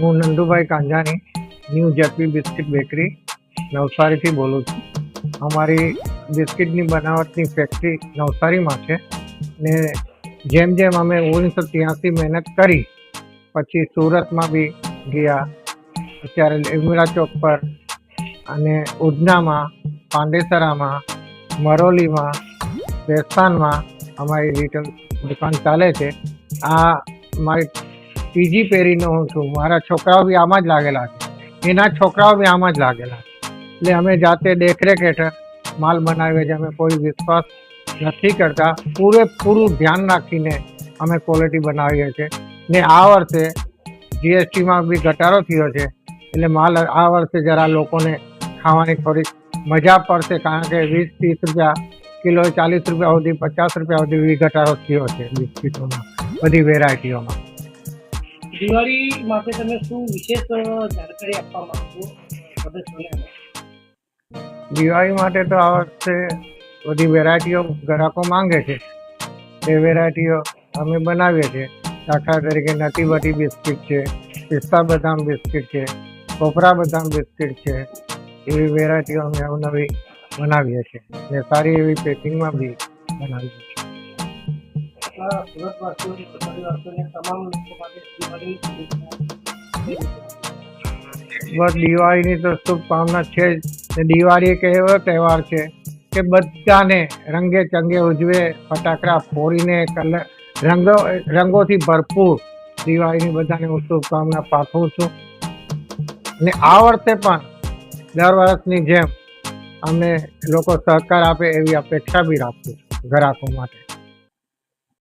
હું Nandubhai Kanjani new JP biscuit bakery નવસારીથી બોલું છું. અમારી બિસ્કિટની બનાવટની ફેક્ટરી નવસારીમાં છે ને જેમ જેમ અમે ઓગણીસો ત્યાંસી મહેનત કરી, પછી સુરતમાં બી ગયા. અત્યારે ઇમરા ચોક પર અને ઉધનામાં, પાંડેસરામાં, મરોલીમાં, વેસ્તાનમાં અમારી રિટેલ દુકાન ચાલે છે. આ મારી ત્રીજી પેઢીનો હું છું. મારા છોકરાઓ બી આમાં જ લાગેલા છે. એના છોકરાઓ બી આમાં જ લાગેલા છે. એટલે અમે જાતે દેખરેખ હેઠળ માલ બનાવીએ છીએ અમે કોઈ વિશ્વાસ નથી કરતા. પૂરેપૂરું ધ્યાન રાખીને અમે ક્વોલિટી બનાવીએ છીએ. ને આ વર્ષે જીએસટીમાં બી ઘટાડો થયો છે. એટલે માલ આ વર્ષે જરા લોકોને ખાવાની થોડીક મજા પડશે. કારણ કે વીસ ત્રીસ રૂપિયા કિલો ચાલીસ રૂપિયા સુધી પચાસ રૂપિયા સુધી બી ઘટાડો થયો છે બિસ્કીટોમાં બધી વેરાયટીઓમાં. દિવાળી માટે તમે શું વિશેષ જાણકારી આપવા માંગો દિવાળી માટે તો આ વખતે બધી વેરાયટીઓ ગ્રાહકો માંગે છે. એ વેરાયટીઓ અમે બનાવીએ છીએ. દાખલા તરીકે નટી બટી બિસ્કિટ છે પિસ્તા બદામ બિસ્કિટ છે કોપરા બદામ બિસ્કિટ છે. એવી વેરાયટીઓ અમે અવનવી બનાવીએ છીએ. ને સારી એવી પેકિંગમાં બી બનાવીએ છીએ. બસ દિવાળીની તો શુભકામના છે જ. દિવાળી એક એવો તહેવાર છે કે બધાને રંગે ચંગે ઉજવે, ફટાકડા ફોડીને કલર રંગો, રંગોથી ભરપૂર દિવાળીની બધાને હું શુભકામના પાઠવું છું. ને આ વર્ષે પણ દર વર્ષની જેમ અમને લોકો સહકાર આપે એવી અપેક્ષા બી રાખું ગ્રાહકો માટે